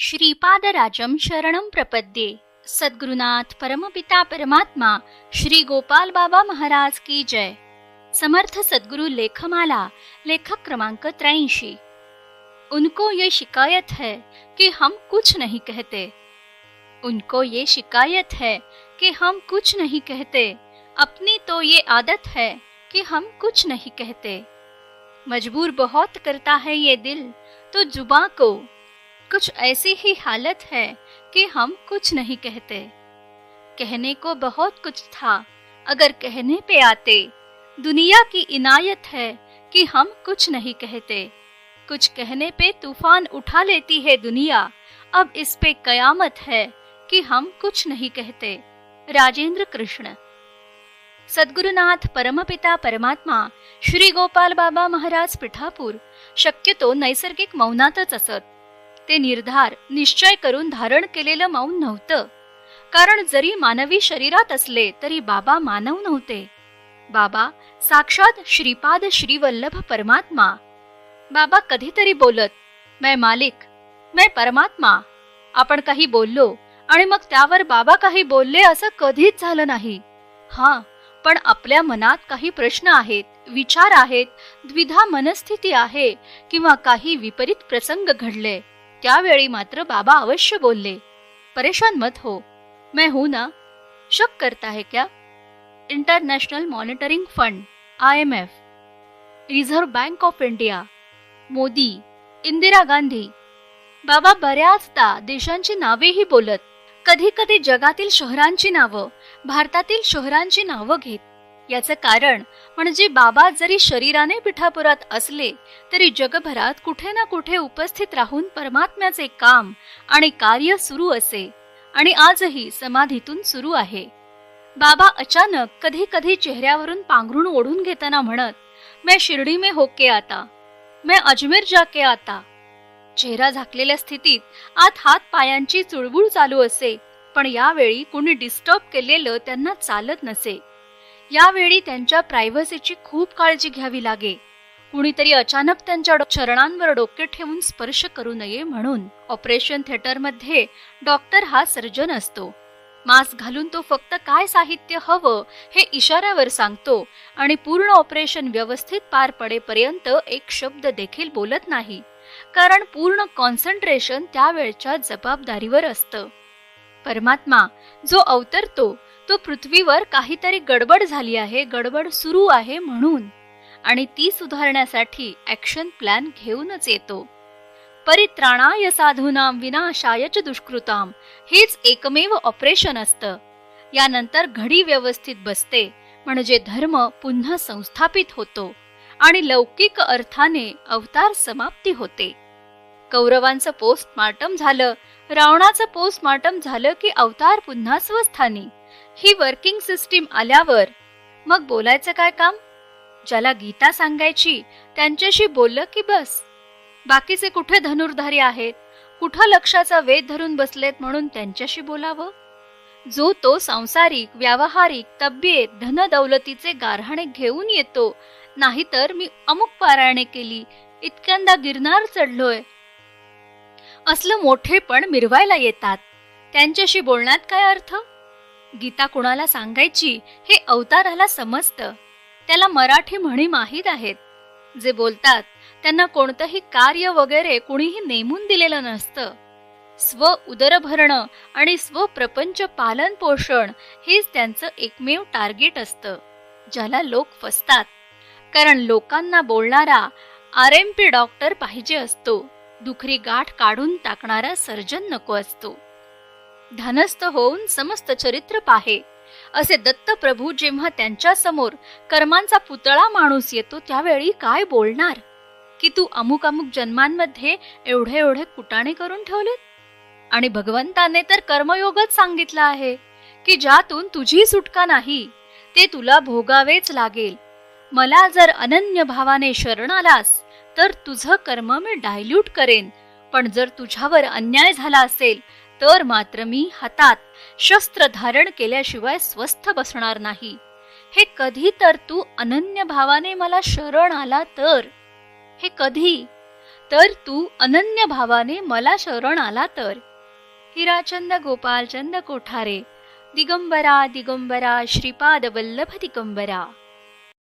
श्रीपादराजं शरणं प्रपद्ये। सद्गुरुनाथ परमपिता परमात्मा, श्री गोपाल बाबा महाराज की जय। समर्थ सद्गुरु लेखमाला, लेखक क्रमांक त्र्याऐंशी। उनको ये शिकायत है कि हम कुछ नहीं कहते। उनको ये शिकायत है कि हम कुछ नहीं कहते। अपनी तो ये आदत है कि हम कुछ नहीं कहते। मजबूर बहुत करता है ये दिल तो जुबा को कुछ ऐसी ही हालत है कि हम कुछ नहीं कहते। कहने को बहुत कुछ था, अगर कहने पे आते, दुनिया की इनायत है कि हम कुछ नहीं कहते। कुछ कहने पे तूफ़ान उठा लेती है दुनिया, अब इस पे कयामत है कि हम कुछ नहीं कहते। राजेंद्र कृष्ण। सद्गुरुनाथ परमपिता परमात्मा, श्री गोपाल बाबा महाराज पिठापूर शक्यतो नैसर्गिक मौनातच असत। ते निर्धार निश्चय करून धारण केलेलं मौन नव्हतं. कारण जरी मानवी शरीरात असले तरी बाबा मानव नव्हते. बाबा साक्षात श्रीपाद श्रीवल्लभ परमात्मा. बाबा कधीतरी बोलत मैं मालिक मैं परमात्मा. आपण काही बोललो आणि मग त्यावर बाबा काही बोलले असं कधीच झालं नाही. हा पण आपल्या मनात काही प्रश्न आहेत विचार आहेत द्विधा मनस्थिती आहे किंवा काही विपरीत प्रसंग घडले. त्यावेळी मात्र बाबा अवश्य बोलले. परेशान मत हो. मैं हूं ना. शक करता है क्या? International monitoring fund I M F reserve bank of India Modi Indira Gandhi. बाबा बऱ्याचदा देशांची नावेही बोलत कधी कधी जगातील शहरांची नावं भारतातील शहरांची नावं घेत. याचं कारण म्हणजे बाबा जरी शरीराने पिठापुरात असले तरी जगभरात कुठे ना कुठे उपस्थित राहून परमात्म्याचे काम आणि कार्य सुरू असे आणि आजही समाधीतून सुरू आहे. बाबा अचानक कधी कधी चेहऱ्यावरून पांघरून ओढून घेताना म्हणत मैं शिर्डी में होके आता मैं अजमेर जाके आता. चेहरा झाकलेल्या स्थितीत आत हात पायांची चुळबुळ चालू असे पण यावेळी कुणी डिस्टर्ब केलेलं त्यांना चालत नसे. यावेळी त्यांच्या प्रायव्हसीची खूप काळजी घ्यावी लागे. कुणीतरी अचानक त्यांच्या चरणांवर डोके ठेवून स्पर्श करू नये म्हणून ऑपरेशन थिएटरमध्ये डॉक्टर हा सर्जन असतो. मास्क घालून तो फक्त काय साहित्य हवं हे इशाऱ्यावर सांगतो आणि पूर्ण ऑपरेशन व्यवस्थित पार पडेपर्यंत एक शब्द देखील बोलत नाही. कारण पूर्ण कॉन्सन्ट्रेशन त्यावेळच्या जबाबदारीवर असतं. परमात्मा जो अवतरतो तो पृथ्वीवर काहीतरी गडबड झाली आहे गडबड सुरू आहे म्हणून. आणि ती सुधारण्यासाठी ऍक्शन प्लॅन घेऊनच येतो. परित्राणाय साधूनाम विनाशायच दुष्कृताम हेच एकमेव ऑपरेशन असतं. यानंतर घडी व्यवस्थित बसते म्हणजे धर्म पुन्हा संस्थापित होतो आणि लौकिक अर्थाने अवतार समाप्ती होते. कौरवांचं पोस्टमार्टम झालं रावणाचं पोस्टमार्टम झालं की अवतार पुन्हा स्वस्थानी. ही वर्किंग सिस्टीम आल्यावर मग बोलायचं काय काम? ज्याला गीता सांगायची त्यांच्याशी बोललं की बस. बाकीचे कुठे धनुर्धारी आहेत? कुठं लक्षाचा वेध धरून बसलेत म्हणून त्यांच्याशी बोलावं? जो तो सांसारिक व्यावहारिक तब्येत धन दौलतीचे गारहाणे घेऊन येतो नाहीतर मी अमुक पारायणे केली इतक्यांदा गिरनार चढलोय. असलं मोठेपण मिरवायला येतात. त्यांच्याशी बोलण्यात काय अर्थ? गीता कुणाला सांगायची हे अवताराला समजतं. त्याला मराठी म्हणी माहीत आहेत. जे बोलतात त्यांना कोणतंही कार्य वगैरे कुणीही नेमून दिलेलं नसतं. स्व उदरभरणं आणि स्व प्रपंच पालन पोषण हेच त्यांचं एकमेव टार्गेट असतं ज्याला लोक फसतात. कारण लोकांना बोलणारा आर एम पी डॉक्टर पाहिजे असतो. दुखरी गाठ काढून टाकणारा सर्जन नको असतो. धनस्थ होऊन समस्त चरित्र पाहे. असे दत्त प्रभू जेव्हा त्यांच्यासमोर कर्मांचा पुतळा माणूस येतो त्यावेळी काय बोलणार? की तू अमुक अमुक जन्मांमध्ये एवढे एवढे कुटाणे करून ठेवलेत? आणि भगवंताने तर कर्मयोगच सांगितला आहे की ज्यातून तुझी सुटका नाही ते तुला भोगावेच लागेल. मला जर अनन्य भावाने शरण आलास तर तुझं कर्म मी डायल्यूट करेन. पण जर तुझ्यावर अन्याय झाला असेल तर मात्र मी हातात शस्त्र धारण केल्याशिवाय स्वस्थ बसणार नाही. हे कधी तर तू अनन्य भावाने मला शरण आला तर. हे कधी? तर तू अनन्य भावाने मला शरण आला तर. हिराचंद गोपालचंद कोठारे दिगंबरा दिगंबरा श्रीपाद वल्लभ दिगंबरा।